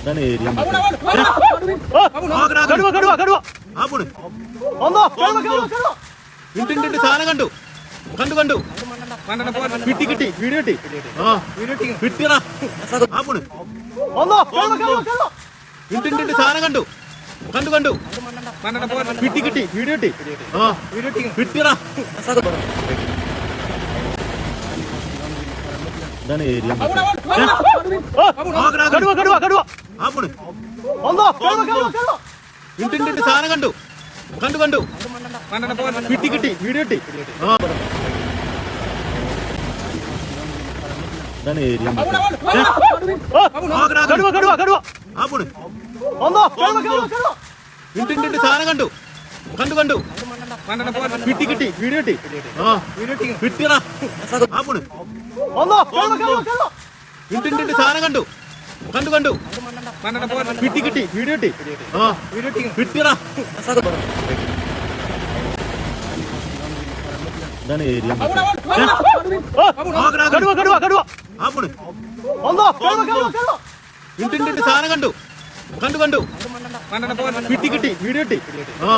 ഇതാണ് ഏരിയ സാധനം കണ്ടു. കണ്ടു കണ്ടു. കിട്ടി കിട്ടി. വീഡിയോ കിട്ടി. ആ കിട്ടിയടാ. ഉണ്ട് സാധനം കണ്ടു. കണ്ടു കണ്ടു. കിട്ടി കിട്ടി. വീഡിയോ കിട്ടി. ആ കിട്ടിയടാ. ഇതാണ് ഏരിയ കടുവ കടുവ കടുവ. ആ പോണ് ഉണ്ട് ഉണ്ട് സാധനം കണ്ടു. കണ്ടു കണ്ടു. കിട്ടി കിട്ടി. വീഡിയോ കിട്ടി. ആ. ഇതാണ് ഏരിയ ഉണ്ട് സാധനം കണ്ടു. കണ്ടു കണ്ടു. കിട്ടി കിട്ടി. വീഡിയോ കിട്ടി. ആ. കിട്ടിയടാ. ആ പോണ് ഉണ്ട് സാധനം കണ്ടു. കണ്ടു കണ്ടു. കിട്ടി കിട്ടി വീഡിയോ കിട്ടി. ആ കിട്ടിയടാ. ഇതാണ് ഏരിയ കടുവ കടുവ കടുവ. സാധനം കണ്ടു. കണ്ടു കണ്ടു. കിട്ടി കിട്ടി. വീഡിയോ കിട്ടി. ആ.